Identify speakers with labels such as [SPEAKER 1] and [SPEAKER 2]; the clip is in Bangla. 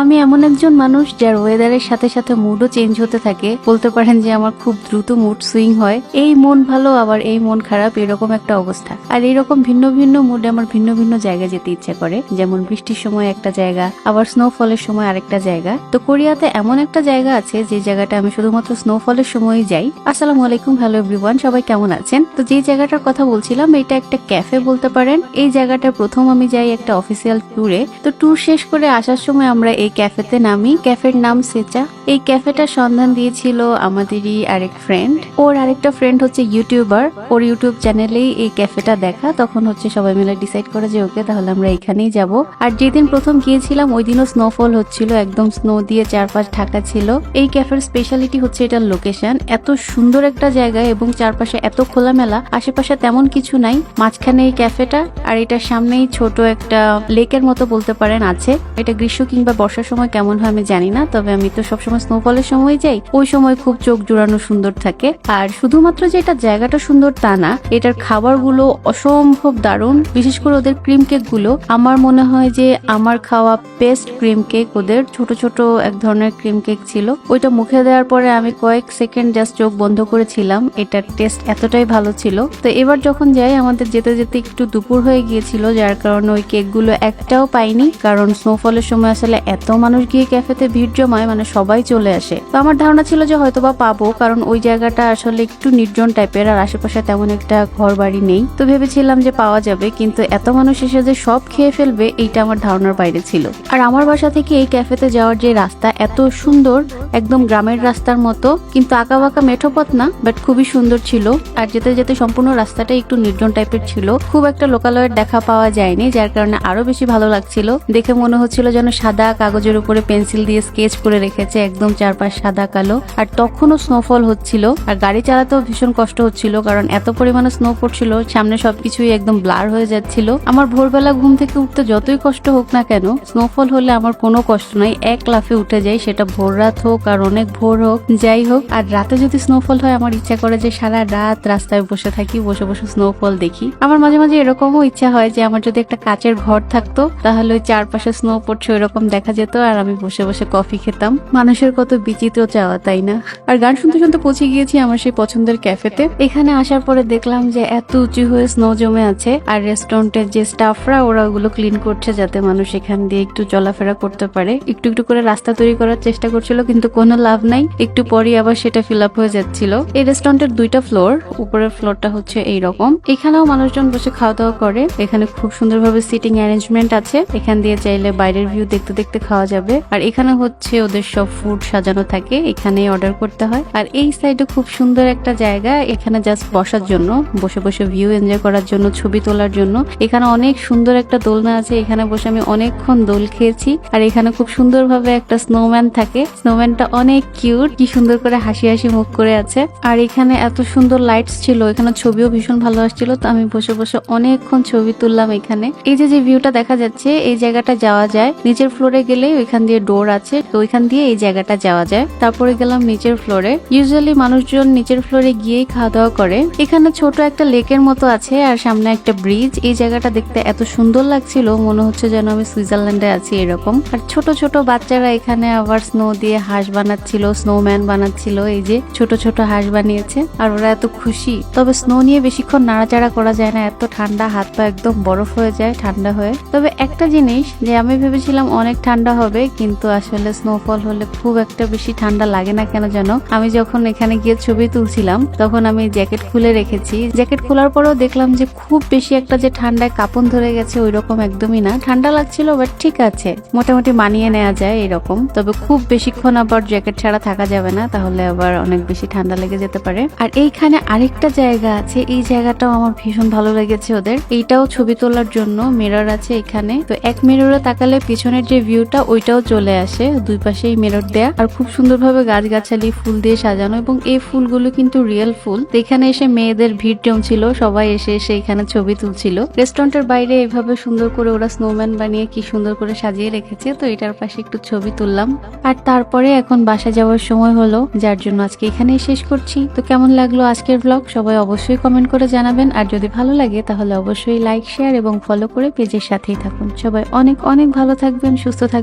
[SPEAKER 1] আমি এমন একজন মানুষ যার ওয়েদারের সাথে সাথে মুডও চেঞ্জ হতে থাকে। বলতে পারেন যে আমার খুব দ্রুত মুড সুইং হয়। এই মন ভালো, আবার এই মন খারাপ, এরকম একটা অবস্থা। আর এরকম ভিন্ন ভিন্ন মুডে আমার ভিন্ন ভিন্ন জায়গায় যেতে ইচ্ছে করে। যেমন বৃষ্টির সময় একটা জায়গা, আবার স্নোফলের সময় আরেকটা জায়গা। তো কোরিয়াতে এমন একটা জায়গা আছে, যে জায়গাটা আমি শুধুমাত্র স্নোফলের সময়ই যাই। আসসালামু আলাইকুম হ্যালো এভরিওয়ান সবাই কেমন আছেন? তো যে জায়গাটার কথা বলছিলাম, এটা একটা ক্যাফে বলতে পারেন। এই জায়গাটা প্রথম আমি যাই একটা অফিসিয়াল ট্যুরে তো ট্যুর শেষ করে আসার সময় আমরা এই ক্যাফেতে নামি। ক্যাফের নাম সেচা। এই ক্যাফেটার সন্ধান দিয়েছিল আমাদেরই আরেক ফ্রেন্ড ওর আরেকটা ফ্রেন্ড হচ্ছে ইউটিউবার ওর ইউটিউব চ্যানেলেই এই ক্যাফেটা দেখা। তখন হচ্ছে সবাই মিলে ডিসাইড করে যে, ওকে, তাহলে আমরা এখানেই যাব। আর যেদিন প্রথম গিয়েছিলাম, ওই দিনও স্নোফল হচ্ছিল। একদম স্নো দিয়ে চারপাশ ঢাকা ছিল। এই ক্যাফের স্পেশালিটি হচ্ছে এটার লোকেশন এত সুন্দর একটা জায়গা এবং চারপাশে এত খোলামেলা। আশেপাশে তেমন কিছু নাই। মাঝখানে এই ক্যাফেটা আর এটার সামনেই ছোট একটা লেকের মতো বলতে পারেন আছে। এটা গ্রীষ্ম কিংবা বর্ষার সময় কেমন হয় আমি জানি না, তবে আমি তো সবসময় স্নোফলের সময় যাই। ওই সময় খুব চোখ জোড়ানো সুন্দর থাকে। আর শুধুমাত্র যে এটা জায়গাটা সুন্দর তা না, এটার খাবারগুলো অসম্ভব দারুণ। বিশেষ করে ওদের ক্রিম কেকগুলো, আমার মনে হয় যে আমার খাওয়া পেস্ট ক্রিম কেক ওদের ছোট ছোট এক ধরনের ক্রিম কেক ছিল। ওইটা মুখে দেওয়ার পরে আমি কয়েক সেকেন্ড জাস্ট চোখ বন্ধ করেছিলাম। এটার টেস্ট এতটাই ভালো ছিল। তো এবার যখন যাই, আমাদের যেতে যেতে একটু দুপুর হয়ে গিয়েছিল, যার কারণে ওই কেকগুলো একটাও পাইনি। কারণ স্নোফলের সময় আসলে এত মানুষ গিয়ে ক্যাফেতে ভিড় জমায় মানে সবাই চলে আসে। তো আমার ধারণা ছিল যে হয়তো বা পাবো, কারণ ওই জায়গাটা আসলে একটু নির্জন টাইপের, আর আশেপাশে তেমন একটা ঘর বাড়ি নেই। তো ভেবেছিলাম যে পাওয়া যাবে, কিন্তু এত মানুষ এসে যে সব খেয়ে ফেলবে, এইটা আমার ধারণার বাইরে ছিল। আর আমার বাসা থেকে এই ক্যাফেতে যাওয়ার যে রাস্তা, এত সুন্দর, একদম গ্রামের রাস্তার মতো, কিন্তু আঁকা বাঁকা মেঠো পথ না বাট খুবই সুন্দর ছিল। আর যেতে যেতে সম্পূর্ণ রাস্তাটা একটু নির্জন টাইপের ছিল। খুব একটা লোকালয়ের দেখা পাওয়া যায়নি, যার কারণে আরও বেশি ভালো লাগছিল। দেখে মনে হচ্ছিল যেন সাদা কাগজের উপরে পেন্সিল দিয়ে স্কেচ করে রেখেছে একদম চারপাশ সাদা, কালো। আর তখনও স্নোফল হচ্ছিল। আর গাড়ি চালাতেও ভীষণ কষ্ট হচ্ছিল, কারণ এত পরিমাণে স্নো পড়ছিল, সামনে সবকিছুই একদম ব্লার হয়ে যাচ্ছিল। আমার ভোরবেলা ঘুম থেকে উঠতে যতই কষ্ট হোক না কেন স্নোফল হলে আমার কোনো কষ্ট নাই। এক লাফে উঠে যাই, সেটা ভোর রাত হোক আর অনেক ভোর হোক, যাই হোক। আর রাতে যদি স্নোফল হয়, আমার ইচ্ছা করে যে সারা রাত রাস্তায় বসে থাকি, বসে বসে স্নোফল দেখি। আমার মাঝে মাঝে এরকমও ইচ্ছা হয় যে, আমার যদি একটা কাচের ঘর থাকতো, তাহলে ওই চারপাশে স্নো পড়ছে, ওইরকম দেখা যেত আর আমি বসে বসে কফি খেতাম। মানুষের কত বিচিত্র চাওয়া, তাই না? আর গান শুনতে শুনতে পৌঁছে গিয়েছি আমার সেই পছন্দের ক্যাফেতে। এখানে আসার পরে দেখলাম যে এত উঁচু হয়ে স্নো জমে আছে আর রেস্টুরেন্টের যে স্টাফরা ওরা ওগুলো ক্লিন করছে যাতে মানুষ এখান দিয়ে একটু চলাফেরা করতে পারে। একটু একটু করে রাস্তা তৈরি করার চেষ্টা করছিল, কিন্তু কোনো লাভ নাই। একটু পরই আবার সেটা ফিল আপ হয়ে যাচ্ছিল। এই রেস্টুরেন্টের দুইটা ফ্লোর উপরের ফ্লোরটা হচ্ছে এই রকম এখানেও মানুষজন বসে খাওয়া দাওয়া করে। এখানে খুব সুন্দরভাবে সিটিং অ্যারেঞ্জমেন্ট আছে। এখান দিয়ে চাইলে বাইরের ভিউ দেখতে দেখতে খাওয়া যাবে। আর এখানে হচ্ছে ওদের সব ফুড সাজানো থাকে এখানে অর্ডার করতে হয়। আর এই সাইডে খুব সুন্দর একটা জায়গা, এখানে জাস্ট বসার জন্য, বসে বসে ভিউ এনজয় করার জন্য, ছবি তোলার জন্য। এখানে অনেক সুন্দর একটা দোলনা আছে, এখানে বসে আমি অনেকক্ষণ দোল খেয়েছি। আর এখানে খুব সুন্দরভাবে একটা স্নোম্যান থাকে। স্নোম্যানটা অনেক কিউট কি সুন্দর করে হাসি হাসি মুখ করে আছে। আর এখানে এত সুন্দর লাইটস ছিল, এখানে ছবিও ভীষণ ভালো আসছিল, তো আমি বসে বসে অনেকক্ষণ ছবি তুললাম এখানে। এই যে যে ভিউটা দেখা যাচ্ছে, এই জায়গাটা যাওয়া যায়। নিচের ফ্লোরে গেলে ওইখান দিয়ে ডোর আছে, তো ওইখান দিয়ে এই জায়গাটা যাওয়া যায়। তারপরে গেলাম নিচের ফ্লোরে ইউজুয়ালি মানুষজন নিচের ফ্লোরে গিয়েই খাওয়া দাওয়া করে। এখানে ছোট একটা লেকের মতো আছে আর সামনে একটা ব্রিজ এই জায়গাটা দেখতে এত সুন্দর লাগছিল, মনে হচ্ছে যেন আমি সুইজারল্যান্ডে আছি এরকম। আর ছোট ছোট বাচ্চারা এখানে আবার স্নো দিয়ে হাঁস বানাচ্ছিল স্নোম্যান বানাচ্ছিল, এই যে ছোট ছোট হাঁস বানিয়েছে। আর ওরা এত খুশি। তবে স্নো নিয়ে বেশিক্ষণ নাড়াচাড়া করা যায় না, এত ঠান্ডা, হাত পা একদম বরফ হয়ে যায় ঠান্ডা হয়ে। তবে একটা জিনিস যে আমি ভেবেছিলাম অনেক ঠান্ডা হবে, কিন্তু আসলে স্নোফল হলে খুব একটা বেশি ঠান্ডা লাগে না কেন যেন আমি যখন এখানে গিয়ে ছবি তুলছিলাম, তখন আমি জ্যাকেট খুলে রেখেছি। জ্যাকেট খোলার পরেও দেখলাম যে খুব বেশি একটা যে ঠান্ডায় কাপন ধরে গেছে ওই রকম একদমই না। ঠান্ডা লাগছিল বাট ঠিক আছে। মোটামুটি মানিয়ে নেওয়া যায় এরকম। তবে খুব বেশিক্ষণ আবার জ্যাকেট ছাড়া থাকা যাবে না, তাহলে আবার অনেক বেশি ঠান্ডা লেগে যেতে পারে। আর এইখানে আরেকটা জায়গা আছে, এই জায়গাটাও আমার ভীষণ ভালো লেগেছে ওদের। এইটাও ছবি তোলার জন্য মিরর আছে এখানে। তো এক মিররে তাকালে পিছনের যে ভিউটা ওইটাও চলে আসে। দুই পাশেই মিরর দেয়া। আর খুব সুন্দরভাবে গাছগাছালি, ফুল দিয়ে সাজানো এবং এই ফুলগুলো কিন্তু রিয়েল ফুল। এখানে এসে মেয়েদের ভিড় জমছিল, সবাই এসে এসে এখানে ছবি তুলছিল। রেস্টুরেন্টের বাইরে এভাবে সুন্দর করে ওরা স্নোম্যান বানিয়ে কি সুন্দর করে সাজিয়ে রেখেছে, তো এটার পাশে একটু ছবি তুললাম। আর তারপরে এখন বাসা যাওয়ার সময় হলো, যার জন্য আজকে এখানেই শেষ করছি। তো কেমন লাগল আজকের ব্লগ সবাই অবশ্যই কমেন্ট করে জানাবেন। আর যদি ভালো লাগে, তাহলে অবশ্যই লাইক শেয়ার এবং ফলো করে পেজের সাথেই থাকুন। সবাই অনেক অনেক ভালো থাকবেন, সুস্থ থাকবেন।